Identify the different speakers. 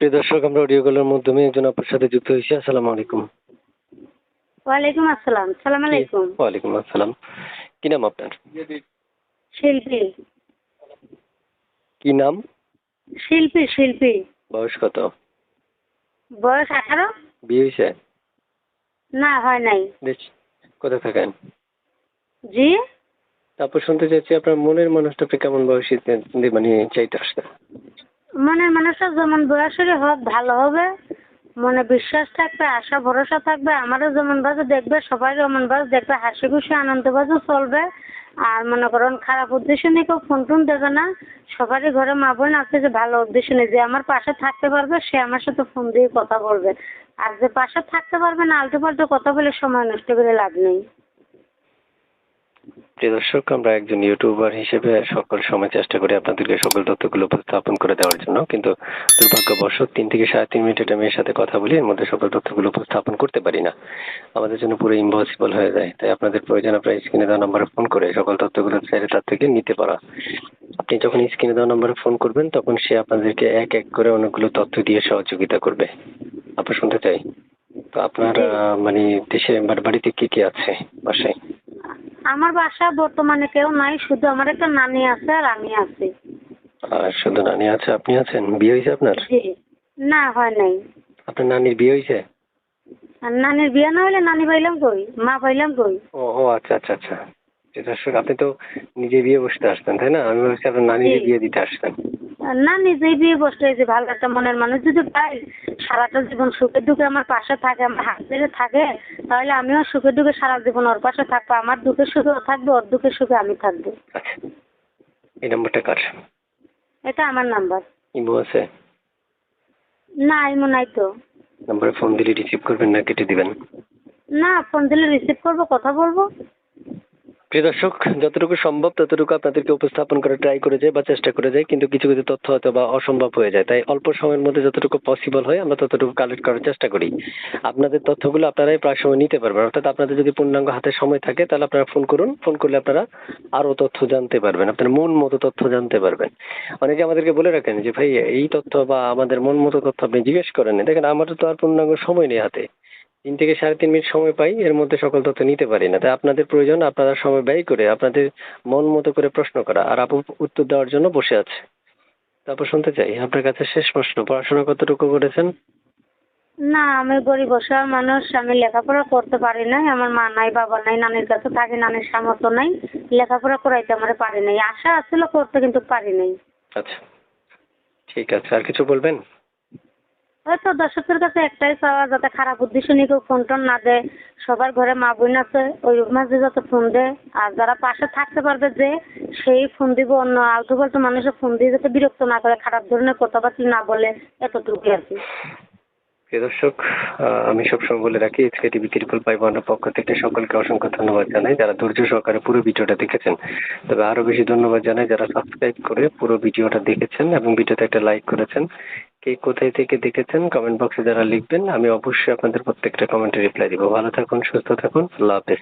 Speaker 1: প্রিয় দর্শক আমরা অডিও কলের মাধ্যমে একজন আপনার সাথে যুক্ত হয়েছি। আসসালামু আলাইকুম।
Speaker 2: ওয়ালাইকুম আসসালাম। সালাম আলাইকুম।
Speaker 1: ওয়ালাইকুম আসসালাম। কি নাম আপনার?
Speaker 2: শিল্পী।
Speaker 1: কি নাম?
Speaker 2: শিল্পী শিল্পী।
Speaker 1: বয়স কত?
Speaker 2: বয়স আঠারো।
Speaker 1: বিয়ে হয়েছে?
Speaker 2: না হয় নাই।
Speaker 1: বেশ কোথায় থাকেন?
Speaker 2: জি?
Speaker 1: তারপর শুনতে চাইছি আপনার মনের মানুষটা আপনি কেমন বয়সী মানে চাইতে আসছে
Speaker 2: মনের মানুষের যেমন বয়সেরই হোক, ভালো হবে। মনে বিশ্বাস থাকবে, আশা, ভরসা থাকবে, আমারও যেমন বাজে দেখবে সবাই যেমন বাজে দেখবে হাসি খুশি আনন্দ বাজে চলবে। আর মনে করেন, খারাপ উদ্দেশ্য নিয়ে কেউ ফোন টোন দেবে না। সবারই ঘরে মা বোন আছে যে, ভালো উদ্দেশ্য নিয়ে, যে আমার পাশে থাকতে পারবে, সে আমার সাথে ফোন দিয়ে কথা বলবে। আর যে পাশে থাকতে পারবে না আলটু পাল্টু কথা বলে সময় নষ্ট করে লাভ নেই।
Speaker 1: প্রিয় দর্শক আমরা একজন ইউটিউবার হিসেবে সকল সময় চেষ্টা করি আপনাদেরকে সকল তথ্যগুলো উপস্থাপন করে দেওয়ার জন্য। কিন্তু দুর্ভাগ্যবশত তিন থেকে সাড়ে তিন মিনিট একটা মেয়ের সাথে কথা বলি এর মধ্যে সকল তথ্যগুলো উপস্থাপন করতে পারি না। আমাদের জন্য পুরো ইম্পসিবল হয়ে যায়। তাই আপনাদের প্রয়োজন আপনার স্ক্রিনে দেওয়া নাম্বারে ফোন করে সকল তথ্যগুলো চাইলে তার থেকে নিতে পারা। আপনি যখন স্ক্রিনে দেওয়া নাম্বারে ফোন করবেন তখন সে আপনাদেরকে এক এক করে অনেকগুলো তথ্য দিয়ে সহযোগিতা করবে। আপনার শুনতে চাই? তো আপনার মানে দেশে বাড়িতে কে কে আছে? বাসায়?
Speaker 2: আমার বাসা বর্তমানে কেউ নাই শুধু আমার একটা নানি আছে আর আমি আছি।
Speaker 1: আর শুধু নানি আছে আপনি আছেন? বিয়ে হয়েছে আপনার?
Speaker 2: জি। না হয় নাই।
Speaker 1: আপনার নানির বিয়ে হয়েছে?
Speaker 2: আর নানির বিয়ে না হলে নানি পাইলাম কই? মা পাইলাম কই?
Speaker 1: ও ও আচ্ছা আচ্ছা আচ্ছা। জি, দর্শক আপনি তো নিজে বিয়ে বসতে আসতেন তাই না? আমি ভাবছি আপনার নানির বিয়ে দিতে আসতেন।
Speaker 2: না নিজেই বিয়ে বসতে হয়েছে ভালো একটা মনের মানুষ। যদি পাই সারাটা জীবন সুখে দুঃখে আমার পাশে থাকে আমার হাত ধরে থাকে তাহলে আমিও সুখে দুঃখে সারা জীবন ওর পাশে থাকব। আমার দুঃখের সুখে ও থাকবে ওর দুঃখের সুখে আমি থাকব।
Speaker 1: আচ্ছা। এই নাম্বারটা কার?
Speaker 2: এটা আমার নাম্বার।
Speaker 1: ইমো আছে?
Speaker 2: না এমন নাই তো।
Speaker 1: নাম্বারে ফোন দিলে রিসিভ করবেন না কেটে দিবেন?
Speaker 2: না ফোন দিলে রিসিভ করব কথা বলব।
Speaker 1: প্রিয় দর্শক, যতটুকু সম্ভব ততটুকু আপনাদেরকে উপস্থাপন করে ট্রাই করে যায় বা চেষ্টা করে যায় কিন্তু কিছু কিছু তথ্য হয়তো বা অসম্ভব হয়ে যায়। তাই অল্প সময়ের মধ্যে যতটুকু পসিবল হয়, আমরা ততটুকু কালেক্ট করার চেষ্টা করি। আপনাদের তথ্যগুলো আপনারাই প্রায় সময় নিতে পারবেন। অর্থাৎ আপনাদের যদি পূর্ণাঙ্গ হাতে সময় থাকে, তাহলে আপনারা ফোন করুন। ফোন করলে আপনারা আরও তথ্য জানতে পারবেন। আপনার মন মতো তথ্য জানতে পারবেন। অনেকে আমাদেরকে বলে রাখেন যে, ভাই, এই তথ্য বা আমাদের মন মতো তথ্য আপনি জিজ্ঞেস করেন দেখেন আমাদের তো আর পূর্ণাঙ্গ সময় নেই হাতে। তিন থেকে সাড়ে তিন মিনিট সময় পাই এর মধ্যে সকল তথ্য নিতে পারি না। তাই আপনাদের প্রয়োজন আপনারা সময় ব্যয় করে আপনাদের মন মতো করে প্রশ্ন করা আর আপু উত্তর দেওয়ার জন্য বসে আছে। তারপর শুনতে চাই আপনার কাছে শেষ প্রশ্ন পড়াশোনা কতটুকু করেছেন?
Speaker 2: না আমি গরিব অসহায় মানুষ আমি লেখাপড়া করতে পারি নাই আমার মা নাই বাবা নাই নানির কাছে থাকি নানির সামর্থ্য নাই লেখাপড়া করাইতে আমার পারি নাই আশা আসছিল করতে কিন্তু পারি নাই।
Speaker 1: আচ্ছা ঠিক আছে আর কিছু বলবেন?
Speaker 2: হয়তো দর্শকদের কাছে একটাই চাওয়া, যাতে খারাপ উদ্দেশ্য নিয়ে কেউ ফোন টোন না দেয়। সবার ঘরে মা বোন আছে, ওই মাঝে যাতে ফোন দেয়। আর যারা পাশে থাকতে পারবে যে, সেই ফোন দিব, অন্য আলতু ফালতু মানুষের ফোন দিয়ে যাতে বিরক্ত না করে, খারাপ ধরনের কথাবার্তা না বলে এতটুকু আর কি।
Speaker 1: দর্শক আমি সবসময় বলে রাখি এসকে টিভি ত্রিপুল ওয়ানের পক্ষ থেকে সকলকে অসংখ্য ধন্যবাদ জানাই, যারা ধৈর্য সহকারে পুরো ভিডিওটা দেখেছেন। তবে আরও বেশি ধন্যবাদ জানাই, যারা সাবস্ক্রাইব করে পুরো ভিডিওটা দেখেছেন এবং ভিডিওতে একটা লাইক করেছেন। কে কোথায় থেকে দেখেছেন কমেন্ট বক্সে যারা লিখবেন, আমি অবশ্যই আপনাদের প্রত্যেকটা কমেন্টে রিপ্লাই দিব। ভালো থাকুন, সুস্থ থাকুন, আল্লাহ হাফেজ।